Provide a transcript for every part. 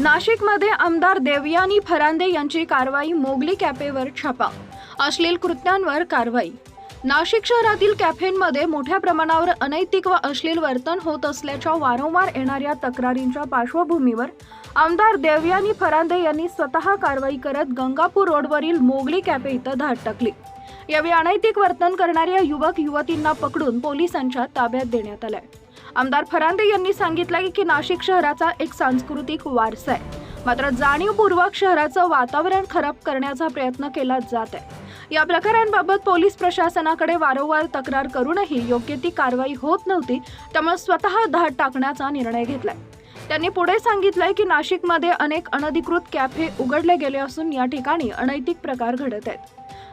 नाशिकमध्ये आमदार देवयानी फरांदे यांची कारवाई मोगली कॅफेवर छापा अश्लील कृत्यांवर कारवाई. नाशिक शहरातील कॅफेंमध्ये मोठ्या प्रमाणावर अनैतिक व अश्लील वर्तन होत असल्याच्या वारंवार येणाऱ्या तक्रारींच्या पार्श्वभूमीवर आमदार देवयानी फरांदे यांनी स्वतः कारवाई करत गंगापूर रोडवरील मोगली कॅफे इथं धाड टाकली. यावेळी अनैतिक वर्तन करणाऱ्या युवक युवतींना पकडून पोलिसांच्या ताब्यात देण्यात आलंय. आमदार फरांदे यांनी सांगितलं की नाशिक शहराचा एक सांस्कृतिक वारसा आहे. मात्र जाणीवपूर्वक शहराचं वातावरण खराब करण्याचा प्रयत्न केला जात आहे. या प्रकारांबाबत पोलीस प्रशासनाकडे वारंवार तक्रार करूनही योग्य ती कारवाई होत नव्हती त्यामुळे स्वतः धाड टाकण्याचा निर्णय घेतलाय. त्यांनी पुढे सांगितलंय की नाशिकमध्ये अनेक अनधिकृत कॅफे उघडले गेले असून या ठिकाणी अनैतिक प्रकार घडत आहेत.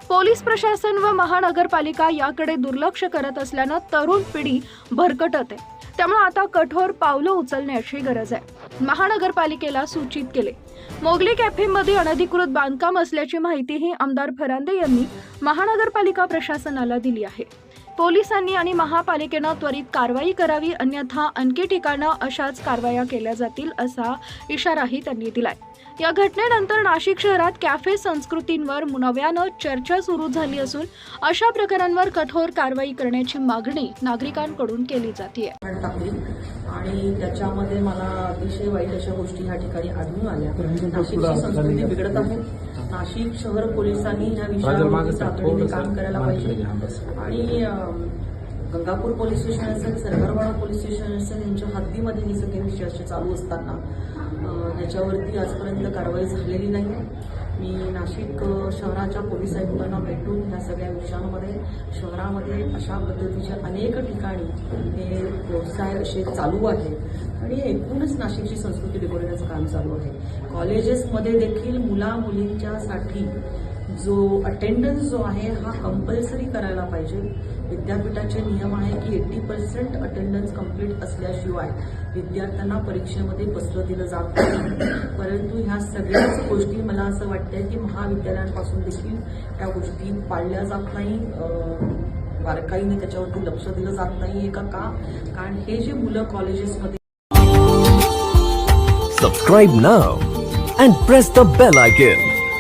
पोलीस प्रशासन व महानगरपालिका याकडे दुर्लक्ष करत असल्यानं तरुण पिढी भरकटत आहे. त्यामुळे आता कठोर पावलं उचलण्याची गरज आहे. महानगरपालिकेला सूचित केले. मोगली कॅफेमध्ये अनधिकृत बांधकाम असल्याची माहितीही आमदार फरांदे यांनी महानगरपालिका प्रशासनाला दिली आहे. पोलिसांनी आणि महापालिकेनं त्वरित कारवाई करावी अन्यथा आणखी ठिकाणं अशाच कारवाया केल्या जातील असा इशाराही त्यांनी दिलाय. या घटनेनंतर नाशिक शहरात कॅफे संस्कृतींवर नव्यानं चर्चा सुरू झाली असून अशा प्रकारांवर कठोर कारवाई करण्याची मागणी नागरिकांकडून केली जाते आणि त्याच्यामध्ये मला अतिशय वाईट अशा गोष्टी या ठिकाणी आढळून आल्या. नाशिकची संस्कृती बिघडत आहे. नाशिक शहर पोलिसांनी ह्या विषयावर काम करायला पाहिजे. आणि गंगापूर पोलीस स्टेशन असेल सरगरवाडा पोलीस स्टेशन असेल यांच्या हद्दीमध्ये ही सगळे विषय असे चालू असताना ह्याच्यावरती आजपर्यंत कारवाई झालेली नाही मी नाशिक शहराच्या पोलीस आयुक्तांना भेटून ह्या सगळ्या विषयांमध्ये शहरामध्ये अशा पद्धतीच्या अनेक ठिकाणी हे व्यवसाय असे चालू आहेत. आणि एकूणच नाशिकची संस्कृती बिघडवण्याचं काम चालू आहे. कॉलेजेसमध्ये देखील मुला मुलींच्यासाठी जो अटेंडन्स जो आहे हा कंपल्सरी करायला पाहिजे. विद्यापीठाचे नियम आहे की एट्टी पर्सेंट अटेंडन्स कंप्लीट असल्याशिवाय विद्यार्थ्यांना परीक्षेमध्ये बसलं दिलं जात नाही. परंतु ह्या सगळ्याच गोष्टी मला असं वाटतंय की महाविद्यालयांपासून देखील त्या गोष्टी पाळल्या जात नाही. बारकाईने त्याच्यावरती लक्ष दिलं जात नाही का का. कारण हे जे मुलं कॉलेजेसमध्ये सबस्क्राईब ना and press the bell icon.